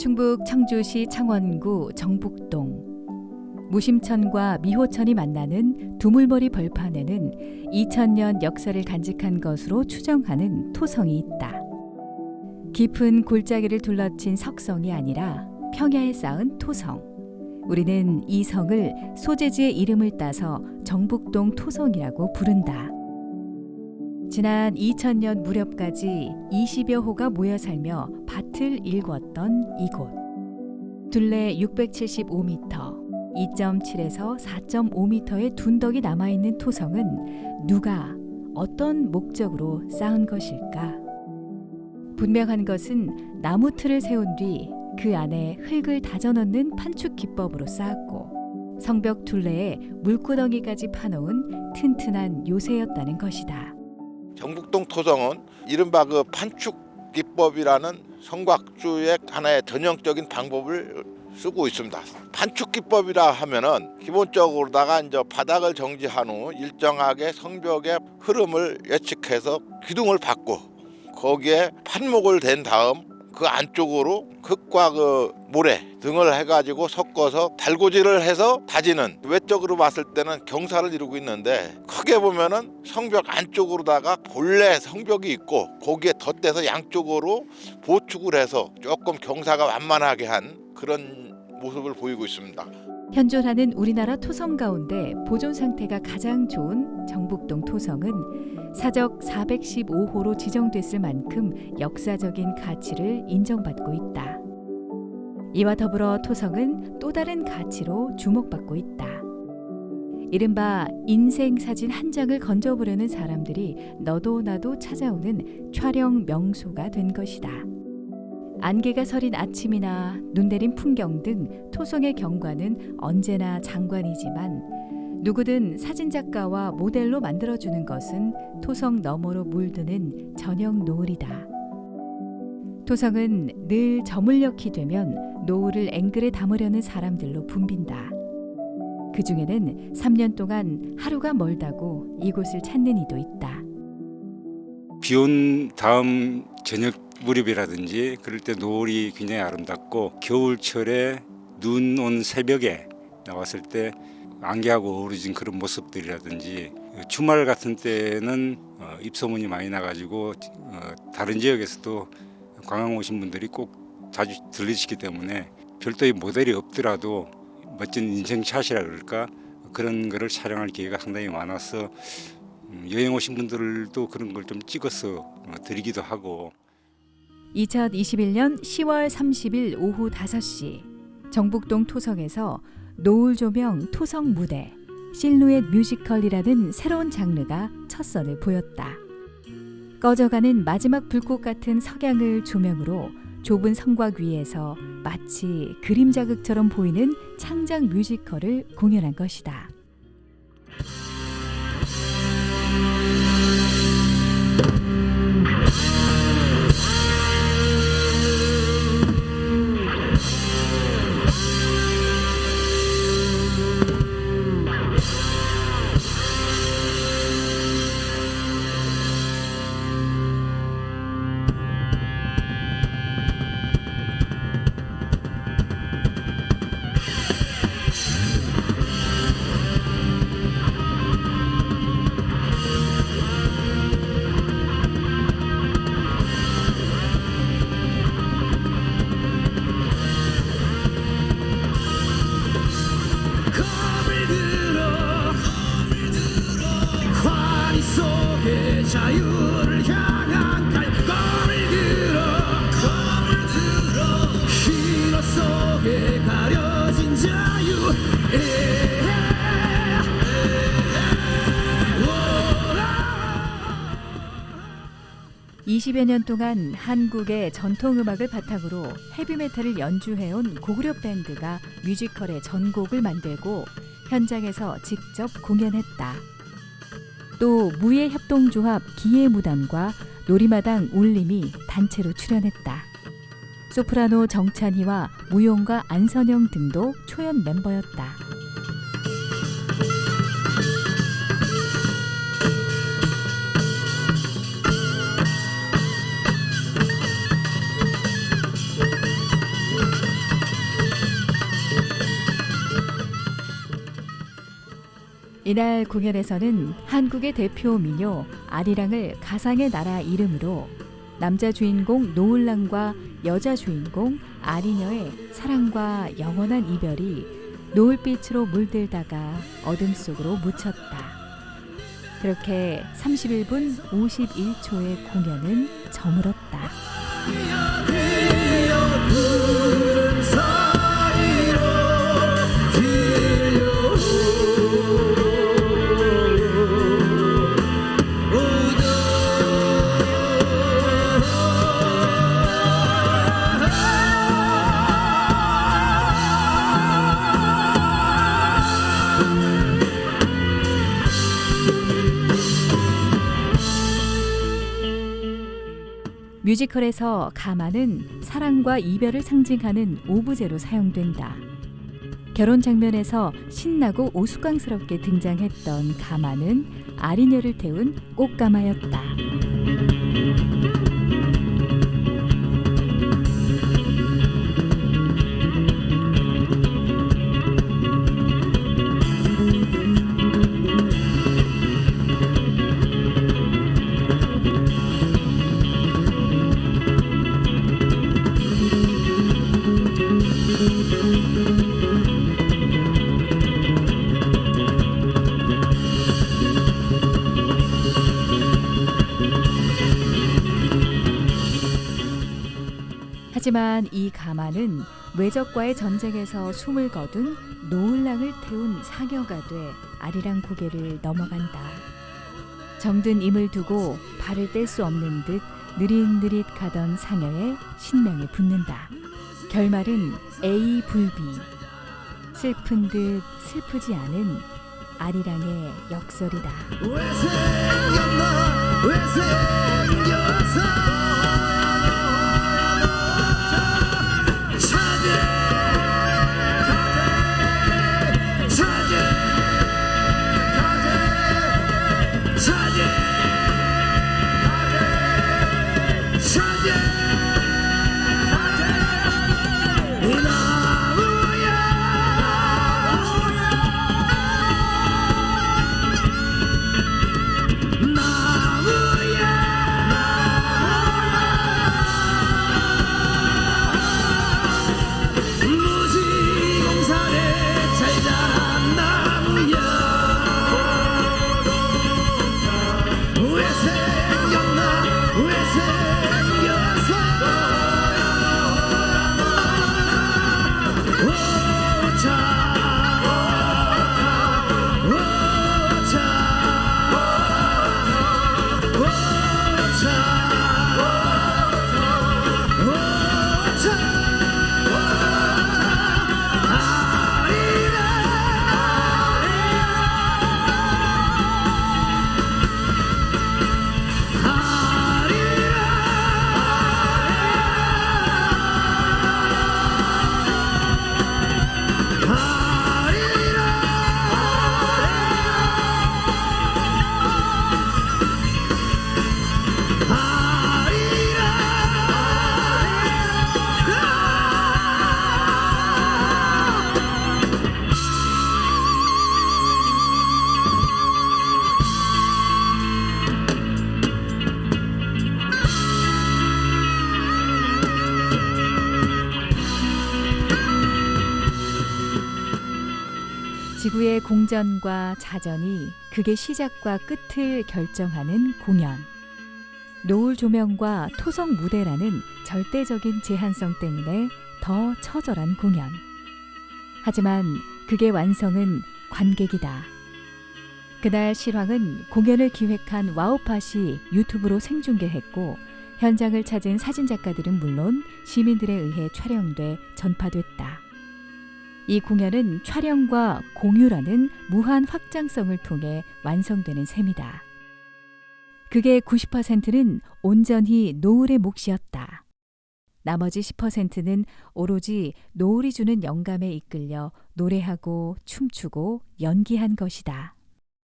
충북 청주시 창원구 정북동 무심천과 미호천이 만나는 두물머리 벌판에는 2000년 역사를 간직한 것으로 추정하는 토성이 있다. 깊은 골짜기를 둘러친 석성이 아니라 평야에 쌓은 토성. 우리는 이 성을 소재지의 이름을 따서 정북동 토성이라고 부른다. 지난 2000년 무렵까지 20여 호가 모여 살며 밭을 일궜던 이곳. 둘레 675m, 2.7에서 4.5m의 둔덕이 남아있는 토성은 누가 어떤 목적으로 쌓은 것일까? 분명한 것은 나무 틀을 세운 뒤 그 안에 흙을 다져 넣는 판축 기법으로 쌓았고 성벽 둘레에 물구덩이까지 파놓은 튼튼한 요새였다는 것이다. 정북동 토성은 이른바 그 판축 기법이라는 성곽주의 하나의 전형적인 방법을 쓰고 있습니다. 판축 기법이라 하면은 기본적으로다가 이제 바닥을 정지한 후 일정하게 성벽의 흐름을 예측해서 기둥을 받고 거기에 판목을 댄 다음 그 안쪽으로 흙과 그 모래 등을 해가지고 섞어서 달고지를 해서 다지는 외적으로 봤을 때는 경사를 이루고 있는데 크게 보면은 성벽 안쪽으로다가 본래 성벽이 있고 거기에 덧대서 양쪽으로 보축을 해서 조금 경사가 완만하게 한 그런 모습을 보이고 있습니다. 현존하는 우리나라 토성 가운데 보존 상태가 가장 좋은 정북동 토성은 사적 415호로 지정됐을 만큼 역사적인 가치를 인정받고 있다. 이와 더불어 토성은 또 다른 가치로 주목받고 있다. 이른바 인생 사진 한 장을 건져보려는 사람들이 너도 나도 찾아오는 촬영 명소가 된 것이다. 안개가 서린 아침이나 눈 내린 풍경 등 토성의 경관은 언제나 장관이지만 누구든 사진작가와 모델로 만들어주는 것은 토성 너머로 물드는 전형 노을이다. 토성은 늘 저물녘이 되면 노을을 앵글에 담으려는 사람들로 붐빈다. 그 중에는 3년 동안 하루가 멀다고 이곳을 찾는 이도 있다. 비온 다음 저녁 무렵이라든지 그럴 때 노을이 굉장히 아름답고 겨울철에 눈 온 새벽에 나왔을 때 안개하고 어우러진 그런 모습들이라든지 주말 같은 때는 어, 입소문이 많이 나가지고 어, 다른 지역에서도 관광 오신 분들이 꼭 자주 들리시기 때문에 별도의 모델이 없더라도 멋진 인생샷이라 그럴까? 그런 거를 촬영할 기회가 상당히 많아서 음, 여행 오신 분들도 그런 걸 좀 찍어서 어, 드리기도 하고. 2021년 10월 30일 오후 5시 정북동 토성에서 노을 조명 토성 무대 실루엣 뮤지컬이라는 새로운 장르가 첫 선을 보였다. 꺼져가는 마지막 불꽃 같은 석양을 조명으로 좁은 성곽 위에서 마치 그림 자극처럼 보이는 창작 뮤지컬을 공연한 것이다. 자유를 향한 칼 검을 들어 검을 들어 신호 속에 가려진 자유 에헤, 오라. 20여 년 동안 한국의 전통 음악을 바탕으로 헤비메탈을 연주해온 고구려 밴드가 뮤지컬의 전곡을 만들고 현장에서 직접 공연했다. 또 무예 협동조합 기예무단과 놀이마당 울림이 단체로 출연했다. 소프라노 정찬희와 무용가 안선영 등도 초연 멤버였다. 이날 공연에서는 한국의 대표 민요 아리랑을 가상의 나라 이름으로 남자 주인공 노을랑과 여자 주인공 아리녀의 사랑과 영원한 이별이 노을빛으로 물들다가 어둠 속으로 묻혔다. 그렇게 31분 51초의 공연은 저물었다. 뮤지컬에서 가마는 사랑과 이별을 상징하는 오브제로 사용된다. 결혼 장면에서 신나고 오수광스럽게 등장했던 가마는 아리녀를 태운 꽃가마였다. 하지만 이 가마는 외적과의 전쟁에서 숨을 거둔 노을랑을 태운 사녀가 돼 아리랑 고개를 넘어간다. 정든 임을 두고 발을 뗄 수 없는 듯 느릿느릿 가던 사녀의 신명에 붙는다. 결말은 A 불비. 슬픈 듯 슬프지 않은 아리랑의 역설이다. 지구의 공전과 자전이 극의 시작과 끝을 결정하는 공연. 노을 조명과 토성 무대라는 절대적인 제한성 때문에 더 처절한 공연. 하지만 극의 완성은 관객이다. 그날 실황은 공연을 기획한 와우팟이 유튜브로 생중계했고 현장을 찾은 사진작가들은 물론 시민들에 의해 촬영돼 전파됐다. 이 공연은 촬영과 공유라는 무한 확장성을 통해 완성되는 셈이다. 그게 90%는 온전히 노을의 몫이었다. 나머지 10%는 오로지 노을이 주는 영감에 이끌려 노래하고 춤추고 연기한 것이다.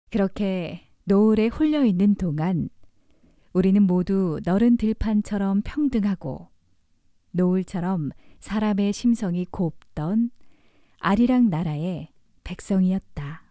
그렇게 노을에 홀려 있는 동안 우리는 모두 너른 들판처럼 평등하고 노을처럼 사람의 심성이 곱던 아리랑 나라의 백성이었다.